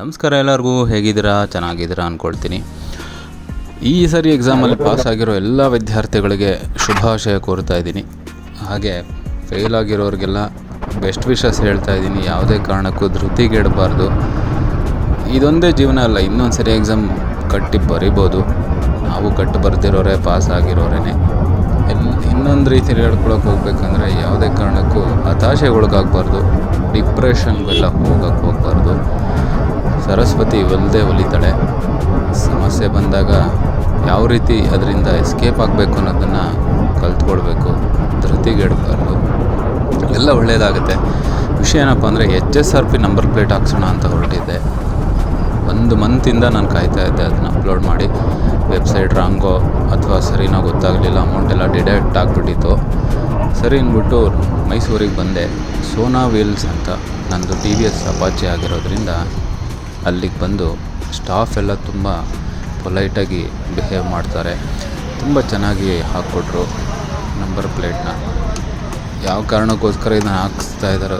ನಮಸ್ಕಾರ ಎಲ್ಲರಿಗೂ, ಹೇಗಿದ್ದೀರಾ? ಚೆನ್ನಾಗಿದ್ದೀರಾ ಅಂದ್ಕೊಳ್ತೀನಿ ಈ ಸರಿ ಎಕ್ಸಾಮಲ್ಲಿ ಪಾಸ್ ಆಗಿರೋ ಎಲ್ಲ ವಿದ್ಯಾರ್ಥಿಗಳಿಗೆ ಶುಭಾಶಯ ಕೋರ್ತಾ ಇದ್ದೀನಿ. ಹಾಗೆ ಫೇಲ್ ಆಗಿರೋರಿಗೆಲ್ಲ ಬೆಸ್ಟ್ ವಿಷಸ್ ಹೇಳ್ತಾ ಇದ್ದೀನಿ. ಯಾವುದೇ ಕಾರಣಕ್ಕೂ ಧೃತಿಗೆಡಬಾರ್ದು. ಇದೊಂದೇ ಜೀವನ ಅಲ್ಲ, ಇನ್ನೊಂದು ಸರಿ ಎಕ್ಸಾಮ್ ಕಟ್ಟಿ ಬರಿಬೋದು. ನಾವು ಕಟ್ಟು ಬರ್ದಿರೋರೇ ಪಾಸ್ ಆಗಿರೋರೇ ಎಲ್, ಇನ್ನೊಂದು ರೀತಿಯಲ್ಲಿ ಹೇಳ್ಕೊಳಕ್ಕೆ ಹೋಗ್ಬೇಕಂದ್ರೆ ಯಾವುದೇ ಕಾರಣಕ್ಕೂ ಹತಾಶೆಗೊಳಗಾಗಬಾರ್ದು ಡಿಪ್ರೆಷನ್ಗೆಲ್ಲ ಹೋಗಕ್ಕೆ ಹೋಗಬಾರ್ದು. ಸರಸ್ವತಿ ಒಲ್ಲದೆ ಒಲಿತಾಳೆ. ಸಮಸ್ಯೆ ಬಂದಾಗ ಯಾವ ರೀತಿ ಅದರಿಂದ ಎಸ್ಕೇಪ್ ಆಗಬೇಕು ಅನ್ನೋದನ್ನು ಕಲ್ತ್ಕೊಳ್ಬೇಕು. ಧೃತಿಗೆಡಬಾರ್ದು ಎಲ್ಲ ಒಳ್ಳೆಯದಾಗುತ್ತೆ ವಿಷಯ ಏನಪ್ಪ ಅಂದರೆ H S R P number plate ಹಾಕ್ಸೋಣ ಅಂತ ಹೊರಟಿದ್ದೆ. ಒಂದು ಮಂತಿಂದ ನಾನು ಕಾಯ್ತಾ ಇದ್ದೆ ಅದನ್ನ ಅಪ್ಲೋಡ್ ಮಾಡಿ. ವೆಬ್ಸೈಟ್ ರಾಂಗೋ ಅಥವಾ ಸರಿನೋ ಗೊತ್ತಾಗಲಿಲ್ಲ. ಅಮೌಂಟೆಲ್ಲ ಡಿಡಕ್ಟ್ ಆಗಿಬಿಟ್ಟಿತ್ತು. ಸರಿ ಅಂದ್ಬಿಟ್ಟು ಮೈಸೂರಿಗೆ ಬಂದೆ. ಸೋನಾ ವೀಲ್ಸ್ ಅಂತ. ನಂದು ಟಿ ವಿ ಎಸ್ ಅಪಾಚೆ ಆಗಿರೋದ್ರಿಂದ ಅಲ್ಲಿಗೆ ಬಂದು ಸ್ಟಾಫ್ ಎಲ್ಲ ತುಂಬ ಪೊಲೈಟಾಗಿ ಬಿಹೇವ್ ಮಾಡ್ತಾರೆ. ತುಂಬ ಚೆನ್ನಾಗಿ ಹಾಕ್ಕೊಟ್ರು ನಂಬರ್ ಪ್ಲೇಟ್ನ ಯಾವ ಕಾರಣಕ್ಕೋಸ್ಕರ ಇದನ್ನು ಹಾಕಿಸ್ತಾ ಇದ್ದಾರೆ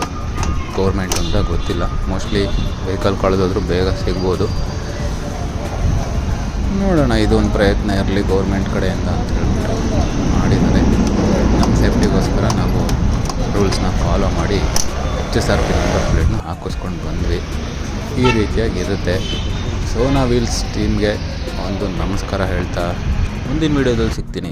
ಗೌರ್ಮೆಂಟ್ ಅಂತ ಗೊತ್ತಿಲ್ಲ. ಮೋಸ್ಟ್ಲಿ ವೆಹಿಕಲ್ ಕಳೆದೋದ್ರೂ ಬೇಗ ಸಿಗ್ಬೋದು. ನೋಡೋಣ, ಇದು ಒಂದು ಪ್ರಯತ್ನ ಇರಲಿ ಗೌರ್ಮೆಂಟ್ ಕಡೆಯಿಂದ ಅಂತ ಹೇಳ್ಬಿಟ್ಟು ಮಾಡಿದ್ದಾರೆ. ನಮ್ಮ ಸೇಫ್ಟಿಗೋಸ್ಕರ ನಾವು ರೂಲ್ಸ್ನ ಫಾಲೋ ಮಾಡಿ H S R P number ಪ್ಲೇಟ್ನ ಹಾಕಿಸ್ಕೊಂಡು ಬಂದ್ವಿ. ಈ ರೀತಿಯಾಗಿರುತ್ತೆ. ಸೋನಾ ವೀಲ್ಸ್ ಟೀಮ್ಗೆ ಒಂದು ನಮಸ್ಕಾರ ಹೇಳ್ತಾ ಮುಂದಿನ ವೀಡಿಯೋದಲ್ಲಿ ಸಿಗ್ತೀನಿ.